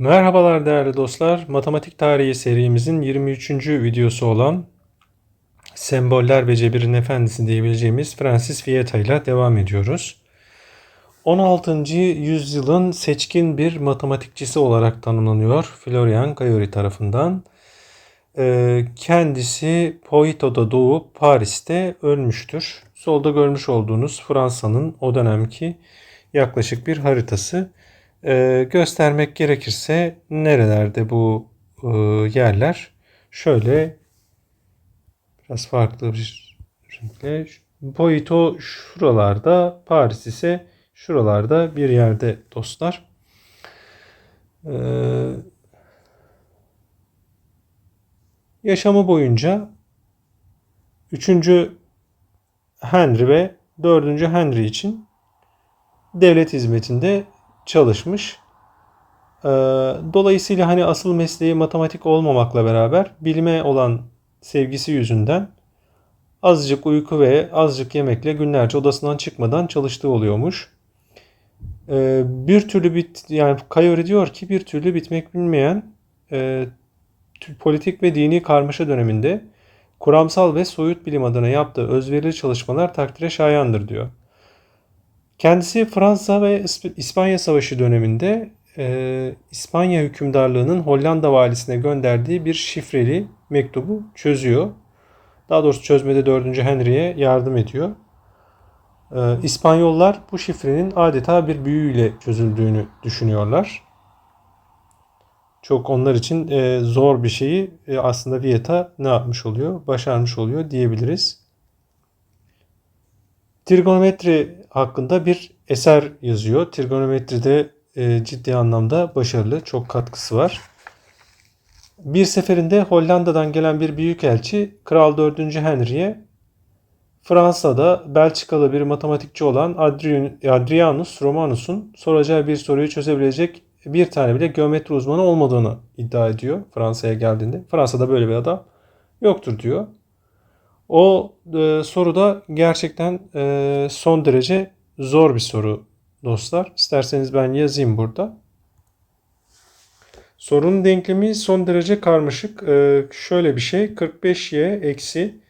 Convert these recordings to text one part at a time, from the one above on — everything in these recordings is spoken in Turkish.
Merhabalar değerli dostlar. Matematik tarihi serimizin 23. videosu olan Semboller ve Cebirin Efendisi diyebileceğimiz Francis Vieta ile devam ediyoruz. 16. yüzyılın seçkin bir matematikçisi olarak tanımlanıyor Florian Gayori tarafından. Ee, Kendisi Poito'da doğup Paris'te ölmüştür. Solda görmüş olduğunuz Fransa'nın o dönemki yaklaşık bir haritası. Ee, göstermek gerekirse nerelerde bu e, yerler? Şöyle biraz farklı bir renkle. Poito şuralarda, Paris ise şuralarda bir yerde dostlar. Ee, yaşamı boyunca 3. Henry ve 4. Henry için devlet hizmetinde çalışmış. Ee, dolayısıyla hani asıl mesleği matematik olmamakla beraber bilime olan sevgisi yüzünden azıcık uyku ve azıcık yemekle günlerce odasından çıkmadan çalıştığı oluyormuş. Ee, bir türlü bit yani Kayori diyor ki bir türlü bitmek bilmeyen e, politik ve dini karmaşa döneminde kuramsal ve soyut bilim adına yaptığı özverili çalışmalar takdire şayandır diyor. Kendisi Fransa ve İspanya Savaşı döneminde e, İspanya hükümdarlığının Hollanda valisine gönderdiği bir şifreli mektubu çözüyor. Daha doğrusu çözmede 4. Henry'e yardım ediyor. E, İspanyollar bu şifrenin adeta bir büyüyle çözüldüğünü düşünüyorlar. Çok onlar için e, zor bir şeyi e, aslında Vieta ne yapmış oluyor? Başarmış oluyor diyebiliriz. Trigonometri hakkında bir eser yazıyor. Trigonometride e, ciddi anlamda başarılı, çok katkısı var. Bir seferinde Hollanda'dan gelen bir büyükelçi Kral 4. Henry'e Fransa'da Belçikalı bir matematikçi olan Adrianus Romanus'un soracağı bir soruyu çözebilecek bir tane bile geometri uzmanı olmadığını iddia ediyor Fransa'ya geldiğinde. Fransa'da böyle bir adam yoktur diyor. O e, soru da gerçekten e, son derece zor bir soru dostlar. İsterseniz ben yazayım burada. Sorunun denklemi son derece karmaşık. E, şöyle bir şey. 45y eksi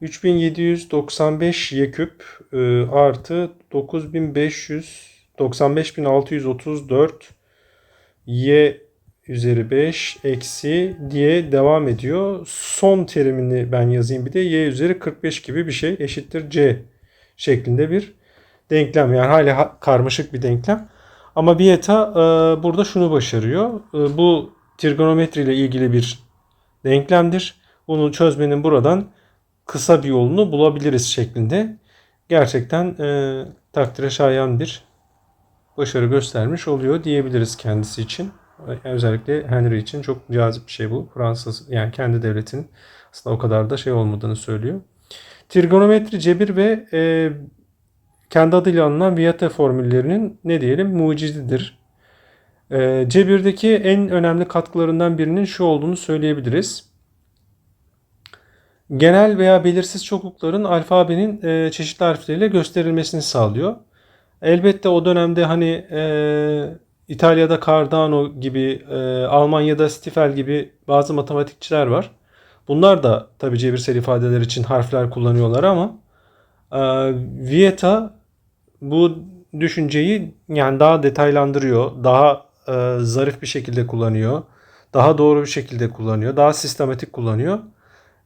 3795 y küp e, artı 9500 95634 y üzeri 5 eksi diye devam ediyor. Son terimini ben yazayım bir de y üzeri 45 gibi bir şey eşittir c şeklinde bir denklem. Yani hala karmaşık bir denklem. Ama Bieta e, burada şunu başarıyor. E, bu trigonometri ile ilgili bir denklemdir. Bunu çözmenin buradan kısa bir yolunu bulabiliriz şeklinde. Gerçekten e, takdire şayan bir başarı göstermiş oluyor diyebiliriz kendisi için. Özellikle Henry için çok cazip bir şey bu. Fransız yani kendi devletinin aslında o kadar da şey olmadığını söylüyor. Trigonometri, cebir ve e, kendi adıyla anılan Vieta formüllerinin ne diyelim mucididir. E, cebirdeki en önemli katkılarından birinin şu olduğunu söyleyebiliriz. Genel veya belirsiz çoklukların alfabenin e, çeşitli harfleriyle gösterilmesini sağlıyor. Elbette o dönemde hani e, İtalya'da Cardano gibi, e, Almanya'da Stiefel gibi bazı matematikçiler var. Bunlar da tabi cebirsel ifadeler için harfler kullanıyorlar ama e, Vieta bu düşünceyi yani daha detaylandırıyor, daha e, zarif bir şekilde kullanıyor, daha doğru bir şekilde kullanıyor, daha sistematik kullanıyor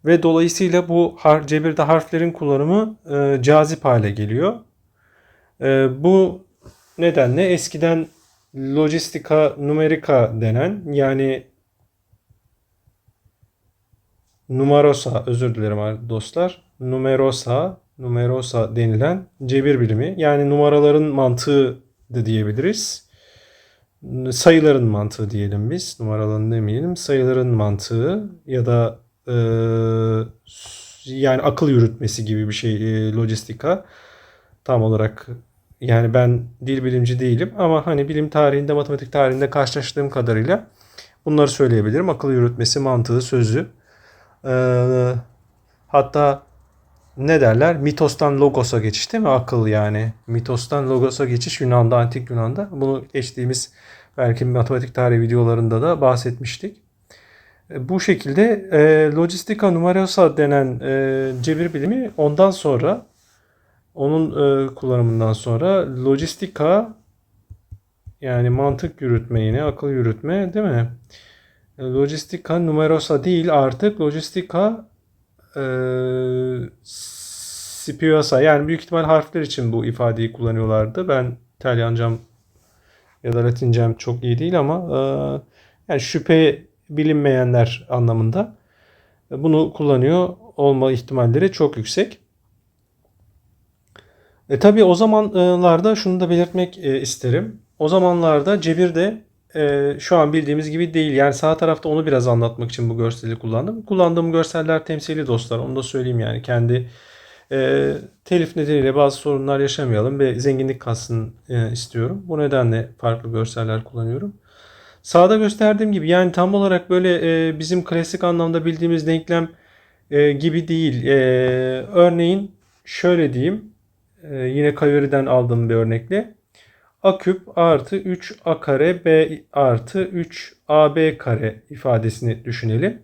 ve dolayısıyla bu har cebirde harflerin kullanımı e, cazip hale geliyor. E, bu nedenle eskiden Logistika Numerica denen yani Numerosa özür dilerim dostlar. Numerosa, Numerosa denilen cebir bilimi yani numaraların mantığı da diyebiliriz. Sayıların mantığı diyelim biz. Numaraların demeyelim. Sayıların mantığı ya da e, yani akıl yürütmesi gibi bir şey e, lojistika tam olarak yani ben dil bilimci değilim ama hani bilim tarihinde, matematik tarihinde karşılaştığım kadarıyla bunları söyleyebilirim. Akıl yürütmesi, mantığı, sözü. Ee, hatta ne derler? Mitostan logos'a geçiş değil mi? Akıl yani. Mitostan logos'a geçiş Yunan'da, antik Yunan'da. Bunu geçtiğimiz Belki matematik tarihi videolarında da bahsetmiştik. E, Bu şekilde e, Logistica Numerosa denen e, cebir bilimi ondan sonra onun e, kullanımından sonra Logistica yani mantık yürütme yine akıl yürütme değil mi? E, Logistica Numerosa değil artık Logistica e, Spiosa yani büyük ihtimal harfler için bu ifadeyi kullanıyorlardı. Ben İtalyancam ya da Latincem çok iyi değil ama e, yani şüphe bilinmeyenler anlamında bunu kullanıyor olma ihtimalleri çok yüksek. E tabii o zamanlarda şunu da belirtmek e, isterim. O zamanlarda cebir de e, şu an bildiğimiz gibi değil. Yani sağ tarafta onu biraz anlatmak için bu görseli kullandım. Kullandığım görseller temsili dostlar. Onu da söyleyeyim yani. Kendi e, telif nedeniyle bazı sorunlar yaşamayalım ve zenginlik kalsın e, istiyorum. Bu nedenle farklı görseller kullanıyorum. Sağda gösterdiğim gibi yani tam olarak böyle e, bizim klasik anlamda bildiğimiz denklem e, gibi değil. E, örneğin şöyle diyeyim. E, yine Kayori'den aldığım bir örnekle. A küp artı 3 A kare B artı 3 AB kare ifadesini düşünelim.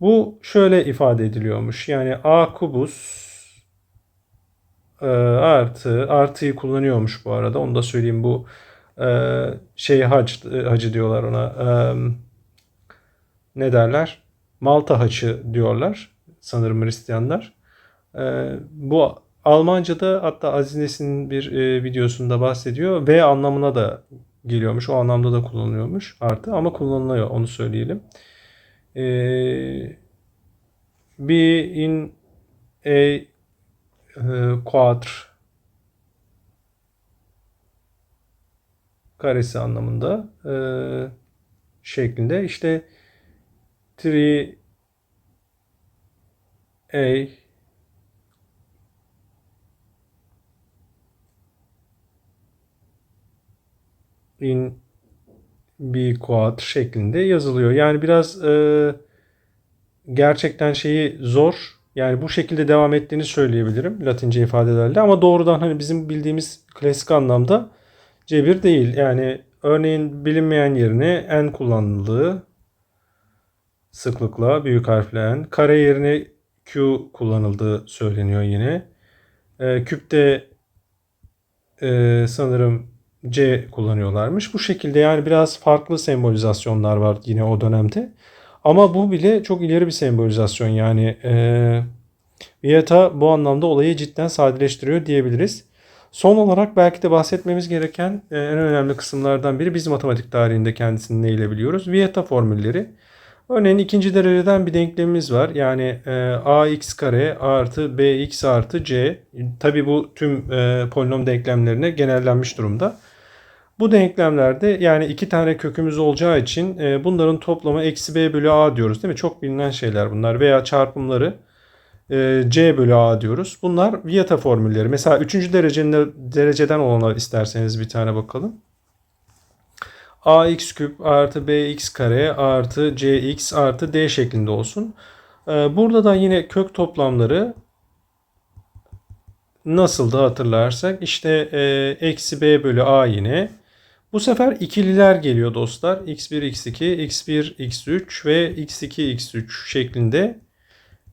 Bu şöyle ifade ediliyormuş. Yani A kubus e, artı artıyı kullanıyormuş bu arada. Onu da söyleyeyim bu e, şey hac hacı diyorlar ona. E, ne derler? Malta haçı diyorlar sanırım Hristiyanlar. E, bu Almanca'da hatta Aziz Nesin'in bir e, videosunda bahsediyor. V anlamına da geliyormuş. O anlamda da kullanılıyormuş artı ama kullanılıyor onu söyleyelim. E, be in a e, quadr karesi anlamında e, şeklinde işte 3 a in b quad şeklinde yazılıyor. Yani biraz e, gerçekten şeyi zor. Yani bu şekilde devam ettiğini söyleyebilirim Latince ifadelerle ama doğrudan hani bizim bildiğimiz klasik anlamda cebir değil. Yani örneğin bilinmeyen yerine n kullanıldığı sıklıkla büyük harfle n. Kare yerine q kullanıldığı söyleniyor yine. E, küpte e, sanırım C kullanıyorlarmış. Bu şekilde yani biraz farklı sembolizasyonlar var yine o dönemde. Ama bu bile çok ileri bir sembolizasyon yani e, Vieta bu anlamda olayı cidden sadeleştiriyor diyebiliriz. Son olarak belki de bahsetmemiz gereken e, en önemli kısımlardan biri biz matematik tarihinde kendisini neyle biliyoruz? Vieta formülleri. Örneğin ikinci dereceden bir denklemimiz var. Yani e, ax kare artı bx artı c. Tabi bu tüm e, polinom denklemlerine genellenmiş durumda. Bu denklemlerde yani iki tane kökümüz olacağı için e, bunların toplamı eksi b bölü a diyoruz değil mi? Çok bilinen şeyler bunlar veya çarpımları e, c bölü a diyoruz. Bunlar Vieta formülleri. Mesela üçüncü derecenin dereceden olana isterseniz bir tane bakalım. ax küp artı bx kare artı cx artı d şeklinde olsun. E, burada da yine kök toplamları nasıl da hatırlarsak işte e, eksi b bölü a yine bu sefer ikililer geliyor dostlar. x1, x2, x1, x3 ve x2, x3 şeklinde.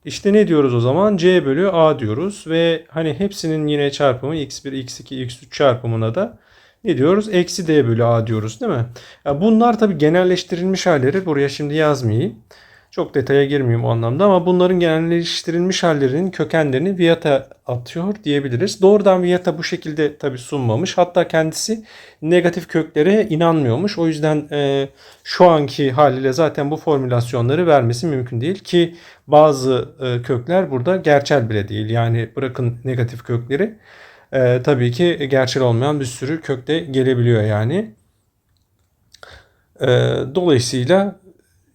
İşte ne diyoruz o zaman? c bölü a diyoruz. Ve hani hepsinin yine çarpımı x1, x2, x3 çarpımına da ne diyoruz? Eksi d bölü a diyoruz değil mi? Ya bunlar tabi genelleştirilmiş halleri. Buraya şimdi yazmayayım. Çok detaya girmeyeyim o anlamda ama bunların genelleştirilmiş hallerinin kökenlerini Vieta atıyor diyebiliriz. Doğrudan Vieta bu şekilde tabi sunmamış. Hatta kendisi negatif köklere inanmıyormuş. O yüzden e, şu anki haliyle zaten bu formülasyonları vermesi mümkün değil ki bazı e, kökler burada gerçel bile değil. Yani bırakın negatif kökleri e, tabii ki gerçel olmayan bir sürü kökte gelebiliyor yani. E, dolayısıyla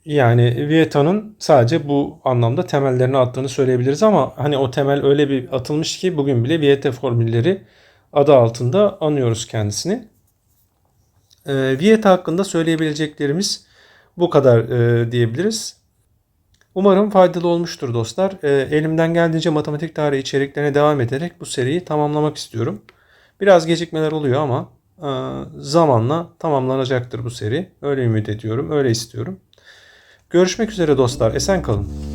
yani Vieta'nın sadece bu anlamda temellerini attığını söyleyebiliriz ama hani o temel öyle bir atılmış ki bugün bile Vieta formülleri adı altında anıyoruz kendisini. E, Vieta hakkında söyleyebileceklerimiz bu kadar e, diyebiliriz. Umarım faydalı olmuştur dostlar. E, elimden geldiğince matematik tarihi içeriklerine devam ederek bu seriyi tamamlamak istiyorum. Biraz gecikmeler oluyor ama e, zamanla tamamlanacaktır bu seri. Öyle ümit ediyorum, öyle istiyorum. Görüşmek üzere dostlar. Esen kalın.